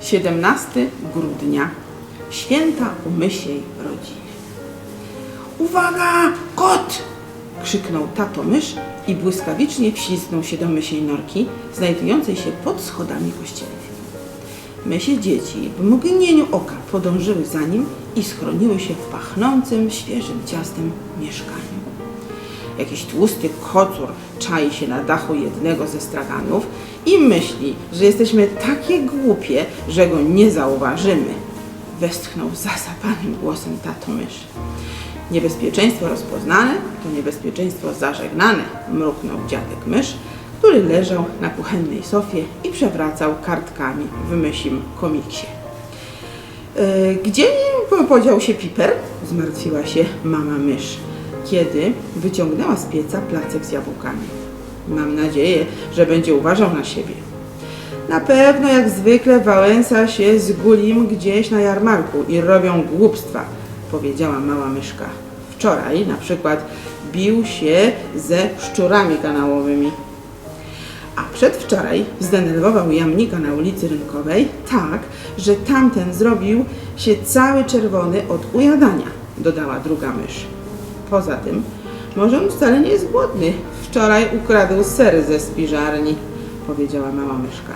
17 grudnia, święta u mysiej rodziny. Uwaga, kot! krzyknął tato mysz i błyskawicznie wślizgnął się do mysiej norki, znajdującej się pod schodami kościelnymi. Mysie dzieci w mgnieniu oka podążyły za nim i schroniły się w pachnącym, świeżym ciastem mieszkaniu. Jakiś tłusty kocur czai się na dachu jednego ze straganów i myśli, że jesteśmy takie głupie, że go nie zauważymy. Westchnął zasapanym głosem tato mysz. Niebezpieczeństwo rozpoznane to niebezpieczeństwo zażegnane, mruknął dziadek mysz, który leżał na kuchennej sofie i przewracał kartkami w mysim komiksie. E, Gdzie po- podział się Piper? Zmartwiła się mama mysz, kiedy wyciągnęła z pieca placek z jabłkami. Mam nadzieję, że będzie uważał na siebie. Na pewno jak zwykle Wałęsa się z Gulim gdzieś na jarmarku i robią głupstwa, powiedziała mała myszka. Wczoraj na przykład bił się ze szczurami kanałowymi. A przedwczoraj zdenerwował jamnika na ulicy Rynkowej tak, że tamten zrobił się cały czerwony od ujadania, dodała druga mysz. Poza tym, może on wcale nie jest głodny. Wczoraj ukradł ser ze spiżarni, powiedziała mała myszka.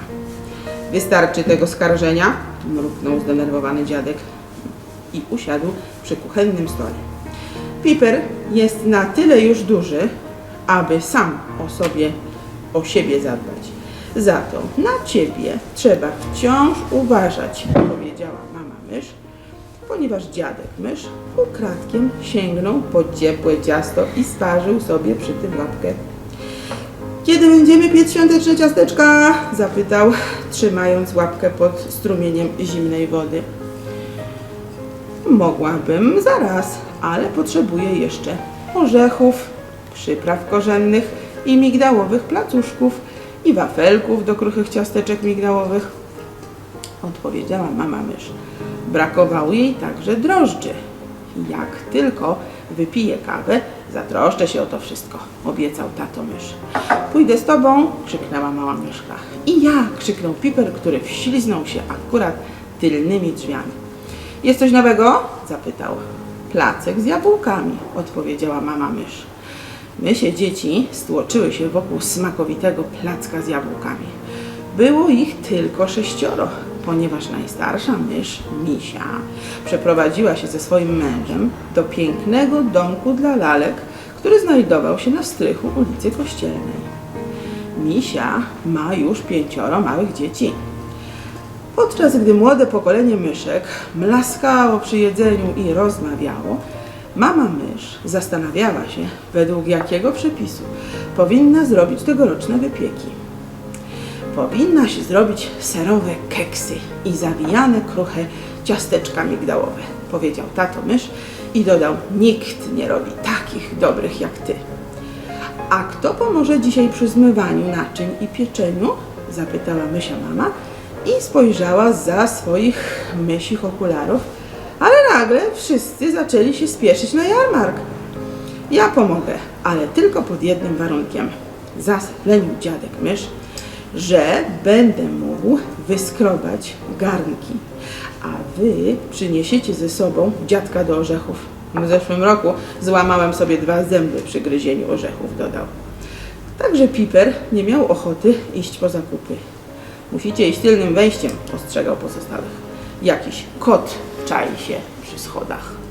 Wystarczy tego skarżenia, mruknął zdenerwowany dziadek i usiadł przy kuchennym stole. Piper jest na tyle już duży, aby sam o sobie, o siebie zadbać. Za to na ciebie trzeba wciąż uważać, powiedziała mama mysz, ponieważ dziadek mysz ukradkiem sięgnął po ciepłe ciasto i sparzył sobie przy tym łapkę. Kiedy będziemy piec świąteczne ciasteczka? zapytał, trzymając łapkę pod strumieniem zimnej wody. Mogłabym zaraz, ale potrzebuję jeszcze orzechów, przypraw korzennych i migdałowych placuszków i wafelków do kruchych ciasteczek migdałowych. Odpowiedziała mama mysz. Brakowało jej także drożdży. Jak tylko wypiję kawę, zatroszczę się o to wszystko, obiecał tato mysz. Pójdę z tobą, krzyknęła mała myszka. I ja, krzyknął Piper, który wśliznął się akurat tylnymi drzwiami. Jest coś nowego? zapytał. Placek z jabłkami, odpowiedziała mama mysz. Mysie dzieci stłoczyły się wokół smakowitego placka z jabłkami. Było ich tylko sześcioro, ponieważ najstarsza mysz, Misia, przeprowadziła się ze swoim mężem do pięknego domku dla lalek, który znajdował się na strychu ulicy Kościelnej. Misia ma już pięcioro małych dzieci. Podczas gdy młode pokolenie myszek mlaskało przy jedzeniu i rozmawiało, mama mysz zastanawiała się, według jakiego przepisu powinna zrobić tegoroczne wypieki. Powinna się zrobić serowe keksy i zawijane kruche ciasteczka migdałowe, powiedział tato mysz i dodał, nikt nie robi takich dobrych jak ty. A kto pomoże dzisiaj przy zmywaniu naczyń i pieczeniu? Zapytała mysia mama i spojrzała za swoich mysich okularów, ale nagle wszyscy zaczęli się spieszyć na jarmark. Ja pomogę, ale tylko pod jednym warunkiem. Zasaplenił dziadek mysz, że będę mógł wyskrobać garnki, a wy przyniesiecie ze sobą dziadka do orzechów. W zeszłym roku złamałem sobie dwa zęby przy gryzieniu orzechów, dodał. Także Piper nie miał ochoty iść po zakupy. Musicie iść tylnym wejściem, ostrzegał pozostałych. Jakiś kot czai się przy schodach.